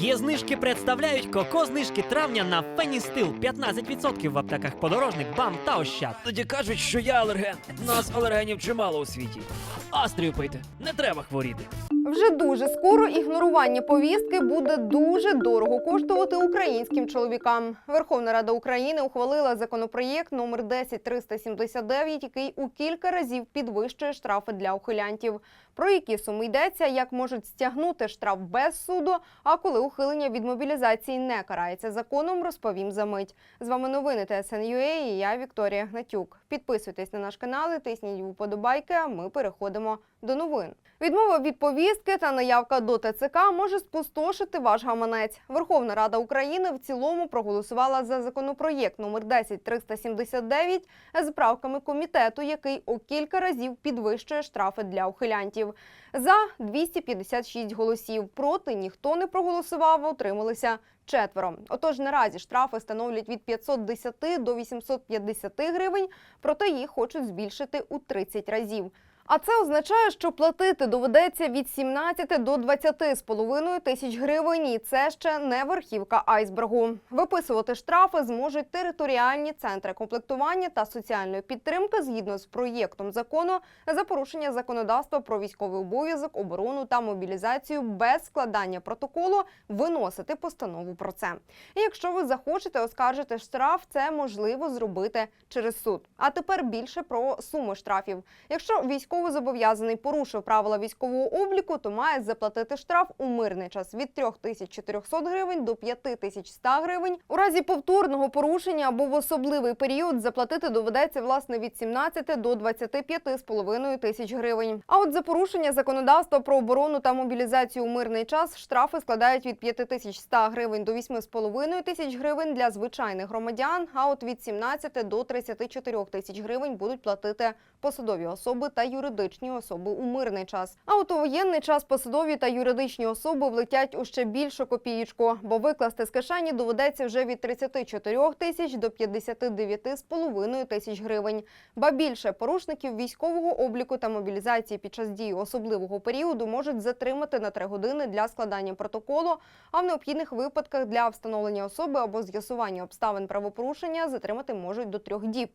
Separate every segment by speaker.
Speaker 1: Є знижки представляють коко знижки травня на Феністил 15% в аптеках подорожник, бам та ощад. Тоді кажуть, що я алерген. Нас алергенів чимало у світі. Астрію пийте, не треба хворіти.
Speaker 2: Вже дуже скоро ігнорування повістки буде дуже дорого коштувати українським чоловікам. Верховна Рада України ухвалила законопроєкт номер 10379, який у кілька разів підвищує штрафи для ухилянтів. Про які суми йдеться, як можуть стягнути штраф без суду, а коли ухилення від мобілізації не карається законом, розповім за мить. З вами новини ТСНЮА і я Вікторія Гнатюк. Підписуйтесь на наш канал, і тисніть вподобайки. А ми переходимо до новин. Відмова від повістки та наявка до ТЦК може спустошити ваш гаманець. Верховна Рада України в цілому проголосувала за законопроєкт номер 10379 з правками комітету, який у кілька разів підвищує штрафи для ухилянтів. За 256 голосів. Проти ніхто не проголосував, утрималися четверо. Отож, наразі штрафи становлять від 510 до 850 гривень, проте їх хочуть збільшити у 30 разів. А це означає, що платити доведеться від 17 до 20 з половиною тисяч гривень, і це ще не верхівка айсбергу. Виписувати штрафи зможуть територіальні центри комплектування та соціальної підтримки згідно з проєктом закону за порушення законодавства про військовий обов'язок, оборону та мобілізацію без складання протоколу виносити постанову про це. І якщо ви захочете оскаржити штраф, це можливо зробити через суд. А тепер більше про суми штрафів. Якщо військовозобов'язаний порушив правила військового обліку, то має заплатити штраф у мирний час від 3400 гривень до 5100 гривень. У разі повторного порушення або в особливий період заплатити доведеться власне від 17 до 25,5 тисяч гривень. А от за порушення законодавства про оборону та мобілізацію у мирний час штрафи складають від 5100 гривень до 8,5 тисяч гривень для звичайних громадян. А от від 17 до 34 тисяч гривень будуть платити посадові особи та юридичні особи у мирний час. А от у воєнний час посадові та юридичні особи влетять у ще більшу копієчку, бо викласти з кишені доведеться вже від 34 тисяч до 59,5 тисяч гривень. Ба більше порушників військового обліку та мобілізації під час дії особливого періоду можуть затримати на 3 години для складання протоколу, а в необхідних випадках для встановлення особи або з'ясування обставин правопорушення затримати можуть до трьох діб.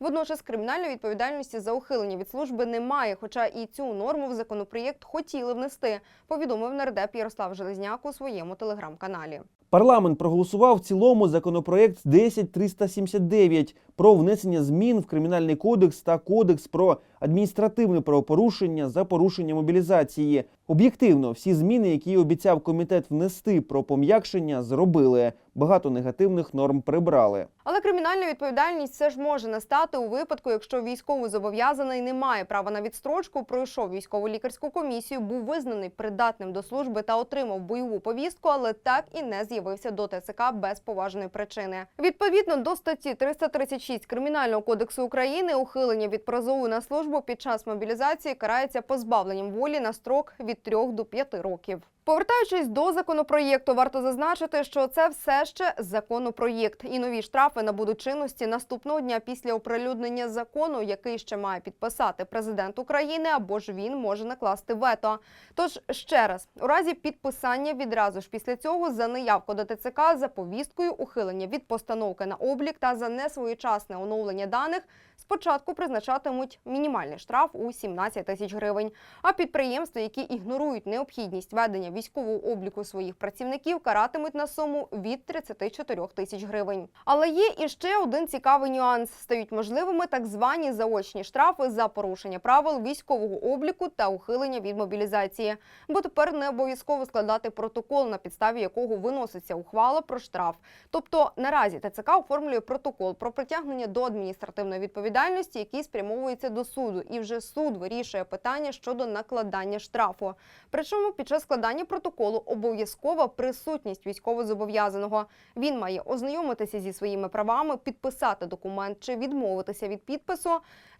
Speaker 2: Водночас кримінальної відповідальності за ухилення від служби немає, хоча і цю норму в законопроєкт хотіли внести, повідомив нардеп Ярослав Железняк у своєму телеграм-каналі.
Speaker 3: Парламент проголосував в цілому законопроект 10379 про внесення змін в кримінальний кодекс та кодекс про адміністративне правопорушення за порушення мобілізації. Об'єктивно, всі зміни, які обіцяв комітет внести про пом'якшення, зробили. Багато негативних норм прибрали.
Speaker 2: Але кримінальна відповідальність все ж може настати у випадку, якщо військовозобов'язаний не має права на відстрочку, пройшов військово-лікарську комісію, був визнаний придатним до служби та отримав бойову повістку, але так і не з'явився до ТЦК без поважної причини. Відповідно до статті 336 Кримінального кодексу України, ухилення від призову на службу під час мобілізації карається позбавленням волі на строк від 3 до 5 років. Повертаючись до законопроєкту, варто зазначити, що це все ще законопроєкт, і нові штрафи набудуть чинності наступного дня після оприлюднення закону, який ще має підписати президент України, або ж він може накласти вето. Тож ще раз, у разі підписання відразу ж після цього за неявку до ТЦК за повісткою, ухилення від постановки на облік та за несвоєчасне оновлення даних спочатку призначатимуть мінімальний штраф у 17 тисяч гривень. А підприємства, які ігнорують необхідність ведення військового обліку своїх працівників, каратимуть на суму від 34 тисяч гривень. Але є і ще один цікавий нюанс: стають можливими так звані заочні штрафи за порушення правил військового обліку та ухилення від мобілізації. Бо тепер не обов'язково складати протокол, на підставі якого виноситься ухвала про штраф. Тобто наразі ТЦК оформлює протокол про притягнення до адміністративної відповідальності, який спрямовується до суду, і вже суд вирішує питання щодо накладання штрафу. Причому під час складання протоколу обов'язкова присутність військовозобов'язаного. Він має ознайомитися зі своїми правами, підписати документ чи відмовитися від підпису.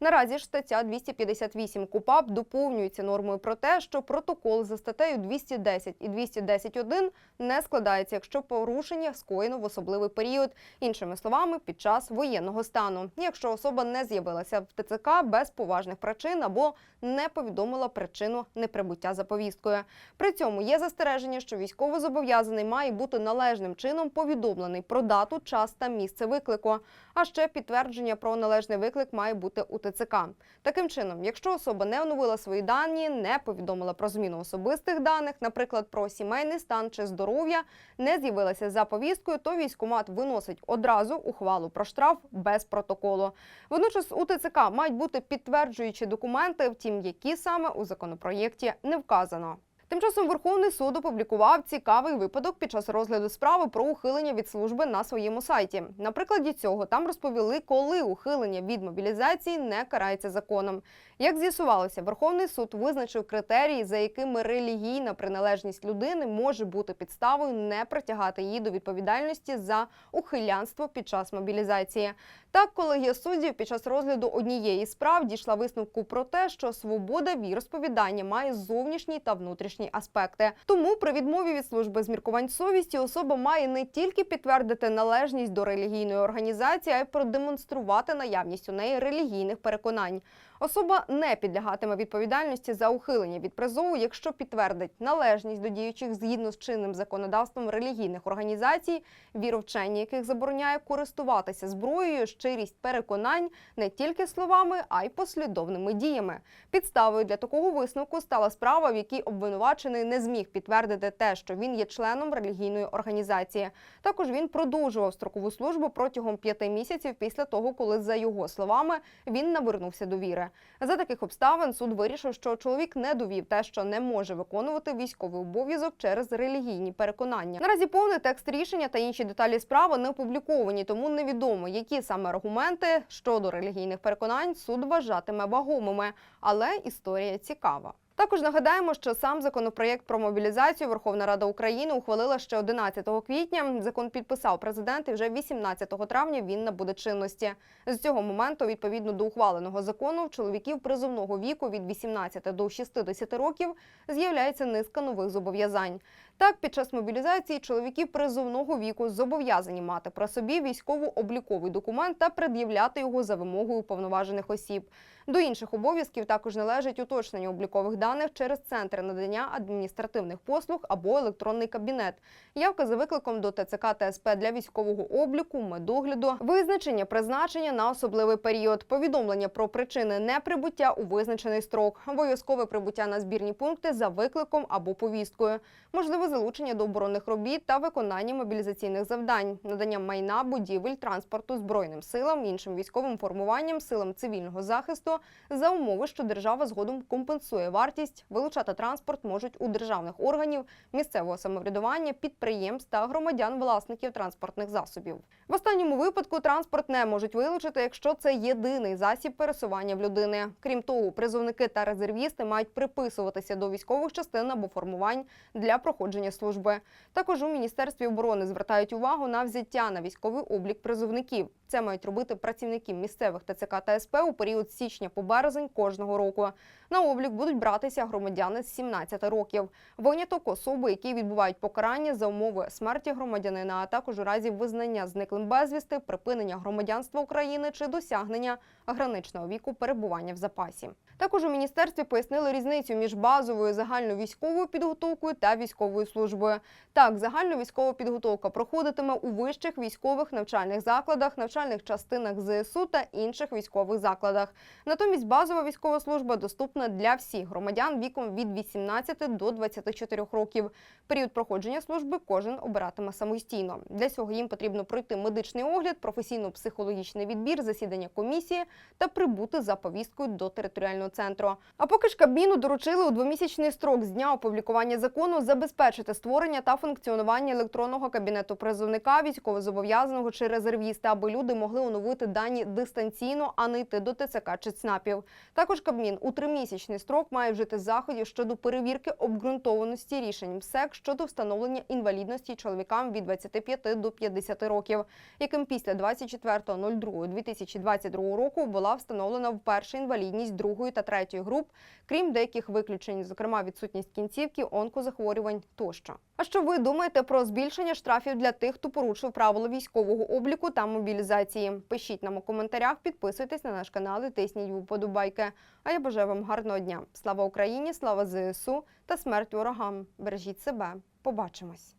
Speaker 2: Наразі ж стаття 258 КУПАП доповнюється нормою про те, що протокол за статтею 210 і 210.1 не складається, якщо порушення скоєно в особливий період, іншими словами, під час воєнного стану, якщо особа не з'явилася в ТЦК без поважних причин або не повідомила причину неприбуття за повісткою. При цьому є застереження, що військовозобов'язаний має бути належним чином повідомлений про дату, час та місце виклику. А ще підтвердження про належний виклик має бути у ТЦК. Таким чином, якщо особа не оновила свої дані, не повідомила про зміну особистих даних, наприклад, про сімейний стан чи здоров'я, не з'явилася за повісткою, то військкомат виносить одразу ухвалу про штраф без протоколу. Водночас у ТЦК мають бути підтверджуючі документи, втім, які саме у законопроєкті не вказано. Тим часом Верховний суд опублікував цікавий випадок під час розгляду справи про ухилення від служби на своєму сайті. На прикладі цього там розповіли, коли ухилення від мобілізації не карається законом. Як з'ясувалося, Верховний суд визначив критерії, за якими релігійна приналежність людини може бути підставою не притягати її до відповідальності за ухилянство під час мобілізації. Так, колегія суддів під час розгляду однієї справ дійшла висновку про те, що свобода віросповідання має зовнішні та внутрішні аспекти. Тому при відмові від служби з міркувань совісті особа має не тільки підтвердити належність до релігійної організації, а й продемонструвати наявність у неї релігійних переконань. Особа не підлягатиме відповідальності за ухилення від призову, якщо підтвердить належність до діючих згідно з чинним законодавством релігійних організацій, віровчення яких забороняє користуватися зброєю, щирість переконань не тільки словами, а й послідовними діями. Підставою для такого висновку стала справа, в якій обвинувачений не зміг підтвердити те, що він є членом релігійної організації. Також він продовжував строкову службу протягом п'яти місяців після того, коли, за його словами, він навернувся до віри. За таких обставин суд вирішив, що чоловік не довів те, що не може виконувати військовий обов'язок через релігійні переконання. Наразі повний текст рішення та інші деталі справи не опубліковані, тому невідомо, які саме аргументи щодо релігійних переконань суд вважатиме вагомими. Але історія цікава. Також нагадаємо, що сам законопроєкт про мобілізацію Верховна Рада України ухвалила ще 11 квітня. Закон підписав президент, і вже 18 травня він набуде чинності. З цього моменту, відповідно до ухваленого закону, в чоловіків призовного віку від 18 до 60 років з'являється низка нових зобов'язань. Так, під час мобілізації чоловіків призовного віку зобов'язані мати при собі військово-обліковий документ та пред'являти його за вимогою повноважених осіб. До інших обов'язків також належить уточнення облікових даних через центр надання адміністративних послуг або електронний кабінет, явка за викликом до ТЦК та СП для військового обліку, медогляду, визначення призначення на особливий період, повідомлення про причини неприбуття у визначений строк, обов'язкове прибуття на збірні пункти за викликом або повісткою, можливе залучення до оборонних робіт та виконання мобілізаційних завдань, надання майна, будівель, транспорту збройним силам, іншим військовим формуванням, силам цивільного захисту за умови, що держава згодом компенсує вартість. Вилучати транспорт можуть у державних органів місцевого самоврядування, підприємств та громадян власників транспортних засобів. В останньому випадку транспорт не можуть вилучити, якщо це єдиний засіб пересування в людини. Крім того, призовники та резервісти мають приписуватися до військових частин або формувань для проходження служби. Також у міністерстві оборони звертають увагу на взяття на військовий облік призовників. Це мають робити працівники місцевих ТЦК та СП у період січня по березень кожного року. На облік будуть братися громадяни з 17 років. Виняток особи, які відбувають покарання за умови смерті громадянина, а також у разі визнання зниклим безвісти, припинення громадянства України чи досягнення граничного віку перебування в запасі. Також у міністерстві пояснили різницю між базовою загальновійськовою підготовкою та військовою службою. Так, загальна військова підготовка проходитиме у вищих військових навчальних закладах, навчальних частинах ЗСУ та інших військових закладах. Натомість базова військова служба доступна для всіх громадян віком від 18 до 24 років. Період проходження служби кожен обиратиме самостійно. Для цього їм потрібно пройти медичний огляд, професійно-психологічний відбір, засідання комісії та прибути за повісткою до територіального центру. А поки ж Кабміну доручили у двомісячний строк з дня опублікування закону забезпечити створення та функціонування електронного кабінету призовника, військовозобов'язаного чи резервіста, аби люди могли оновити дані дистанційно, а не йти до ТЦК чи ЦНАПів. Також Кабмін у тримісячний строк має вжити заходів щодо перевірки обґрунтованості рішень МСЕК щодо встановлення інвалідності чоловікам від 25 до 50 років, яким після 24.02.2022 року була встановлена вперше інвалідність другої та третьої груп, крім деяких виключень, зокрема відсутність кінцівки, онкозахворювань тощо. А що ви думаєте про збільшення штрафів для тих, хто порушив правила військового обліку та мобілізації? Пишіть нам у коментарях, підписуйтесь на наш канал і тисніть вподобайки. А я бажаю вам гарного дня. Слава Україні, слава ЗСУ та смерть ворогам. Бережіть себе. Побачимось.